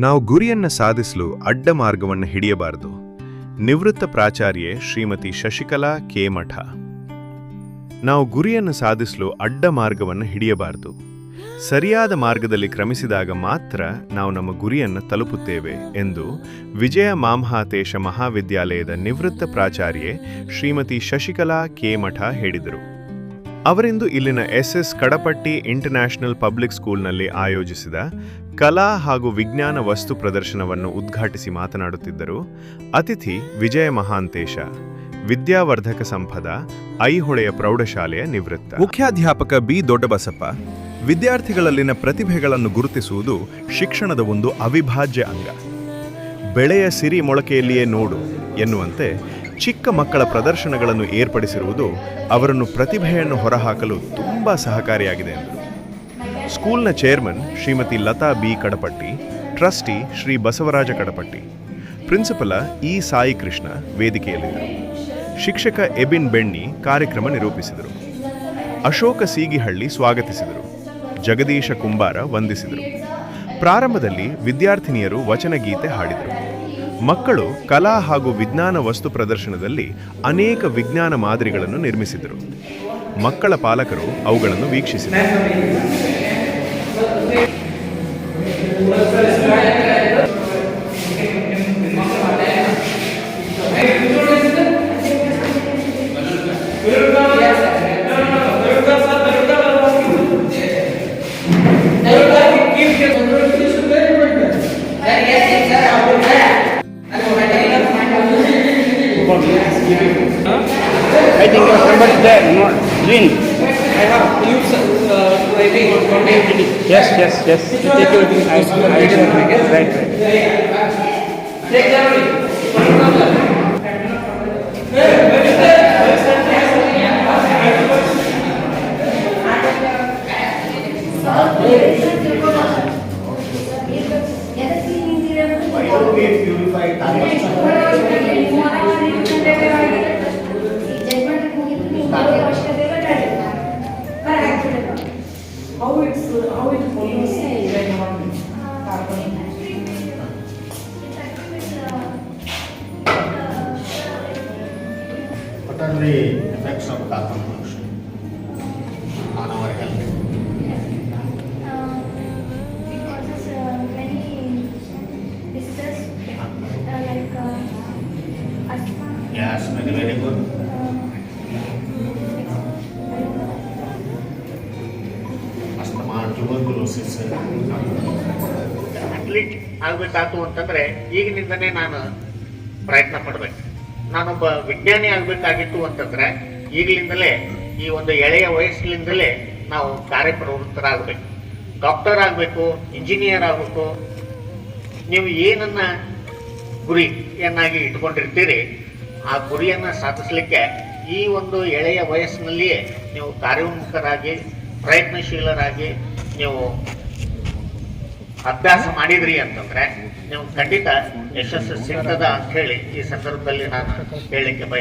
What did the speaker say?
ನಾವು ಗುರಿಯನ್ನ ಸಾಧಿಸಲು ಅಡ್ಡ ಮಾರ್ಗವನ್ನು ಹಿಡಿಯಬಾರದು. ನಿವೃತ್ತ ಪ್ರಾಚಾರ್ಯೆ ಶ್ರೀಮತಿ ಶಶಿಕಲಾ ಕೆ. ಮಠ. ನಾವು ಗುರಿಯನ್ನು ಸಾಧಿಸಲು ಅಡ್ಡ ಮಾರ್ಗವನ್ನು ಹಿಡಿಯಬಾರದು. ಸರಿಯಾದ ಮಾರ್ಗದಲ್ಲಿ ಕ್ರಮಿಸಿದಾಗ ಮಾತ್ರ ನಾವು ನಮ್ಮ ಗುರಿಯನ್ನು ತಲುಪುತ್ತೇವೆ ಎಂದು ವಿಜಯ ಮಾಮಹಾತೇಶ ಮಹಾವಿದ್ಯಾಲಯದ ನಿವೃತ್ತ ಪ್ರಾಚಾರ್ಯೆ ಶ್ರೀಮತಿ ಶಶಿಕಲಾ ಕೆ. ಮಠ ಹೇಳಿದರು. ಅವರಿಂದು ಇಲ್ಲಿನ S S Kadapatti international public ಸ್ಕೂಲ್ನಲ್ಲಿ ಆಯೋಜಿಸಿದ ಕಲಾ ಹಾಗೂ ವಿಜ್ಞಾನ ವಸ್ತು ಪ್ರದರ್ಶನವನ್ನು ಉದ್ಘಾಟಿಸಿ ಮಾತನಾಡುತ್ತಿದ್ದರು ಅತಿಥಿ ವಿಜಯ ಮಹಾಂತೇಶ, ವಿದ್ಯಾವರ್ಧಕ ಸಂಪದ, ಐಹೊಳೆಯ ಪ್ರೌಢಶಾಲೆಯ ನಿವೃತ್ತ. ಮುಖ್ಯಾಧ್ಯಾಪಕ ಬಿ ದೊಡ್ಡಬಸಪ್ಪ, ವಿದ್ಯಾರ್ಥಿಗಳಲ್ಲಿನ ಪ್ರತಿಭೆಗಳನ್ನು ಗುರುತಿಸುವುದು ಶಿಕ್ಷಣದ ಒಂದು ಅವಿಭಾಜ್ಯ ಅಂಗ. ಬೆಳೆಯ ಸಿರಿ ಮೊಳಕೆಯಲ್ಲಿಯೇ ನೋಡು ಎನ್ನುವಂತೆ ಚಿಕ್ಕ ಮಕ್ಕಳ ಪ್ರದರ್ಶನಗಳನ್ನು ಏರ್ಪಡಿಸಿರುವುದು ಅವರನ್ನು ಪ್ರತಿಭೆಯನ್ನು ಹೊರಹಾಕಲು ತುಂಬಾ ಸಹಕಾರಿಯಾಗಿದೆ ಎಂದರು. ಸ್ಕೂಲ್ನ chairman Shrimati Latha B Kadapatti, trustee Shri Basavaraja Kadapatti, principal E Sai Krishna ವೇದಿಕೆಯಲ್ಲಿದ್ದರು. ಶಿಕ್ಷಕ ಎಬಿನ್ ಬೆಣ್ಣಿ ಕಾರ್ಯಕ್ರಮ ನಿರೂಪಿಸಿದರು. ಅಶೋಕ ಸೀಗಿಹಳ್ಳಿ ಸ್ವಾಗತಿಸಿದರು. ಜಗದೀಶ ಕುಂಬಾರ ವಂದಿಸಿದರು. ಪ್ರಾರಂಭದಲ್ಲಿ ವಿದ್ಯಾರ್ಥಿನಿಯರು ವಚನಗೀತೆ ಹಾಡಿದರು. ಮಕ್ಕಳು ಕಲಾ ಹಾಗೂ ವಿಜ್ಞಾನ ವಸ್ತು ಪ್ರದರ್ಶನದಲ್ಲಿ ಅನೇಕ ವಿಜ್ಞಾನ ಮಾದರಿಗಳನ್ನು ನಿರ್ಮಿಸಿದರು. ಮಕ್ಕಳ ಪಾಲಕರು ಅವುಗಳನ್ನು ವೀಕ್ಷಿಸಿದರು. I think your there, not green. I have used on maybe Yes, yes, yes. Take your I, I, it. right, right. Take that one. Why do we purify Tanya? What are the effects of carbon pollution on our health? causes uh, many diseases uh, like uh, asthma. Yes, very, very good. Asthma tuberculosis athlete ಆಗಬೇಕಾತು ಅಂತಂದ್ರೆ ಈಗಿನಿಂದನೇ ನಾನು ಪ್ರಯತ್ನ ಪಡಬೇಕು ನಾನೊಬ್ಬ ವಿಜ್ಞಾನಿ ಆಗಬೇಕಾಗಿತ್ತು ಅಂತಂದ್ರೆ, ಈಗಲಿಂದಲೇ, ಈ ಒಂದು ಎಳೆಯ ವಯಸ್ಸಿನಿಂದಲೇ ನಾವು ಕಾರ್ಯಪ್ರವೃತ್ತರಾಗಬೇಕು. ಡಾಕ್ಟರ್ ಆಗಬೇಕು ಇಂಜಿನಿಯರ್ ಆಗಬೇಕು. ನೀವು ಏನನ್ನ ಗುರಿಯನ್ನಾಗಿ ಇಟ್ಕೊಂಡಿರ್ತೀರಿ, ಆ ಗುರಿಯನ್ನು ಸಾಧಿಸಲಿಕ್ಕೆ ಈ ಒಂದು ಎಳೆಯ ವಯಸ್ಸಿನಲ್ಲಿಯೇ ನೀವು ಕಾರ್ಯೋನ್ಮುಖರಾಗಿ, ಪ್ರಯತ್ನಶೀಲರಾಗಿ ನೀವು ಅಭ್ಯಾಸ ಮಾಡಿದ್ರಿ ಅಂತಂದ್ರೆ ನೀವು ಖಂಡಿತ ಯಶಸ್ಸು ಸಿಗ್ತದ ಅಂತ ಹೇಳಿ ಈ ಸಂದರ್ಭದಲ್ಲಿ ನಾನು ಹೇಳಲಿಕ್ಕೆ ಬಯಸ್ತೇನೆ.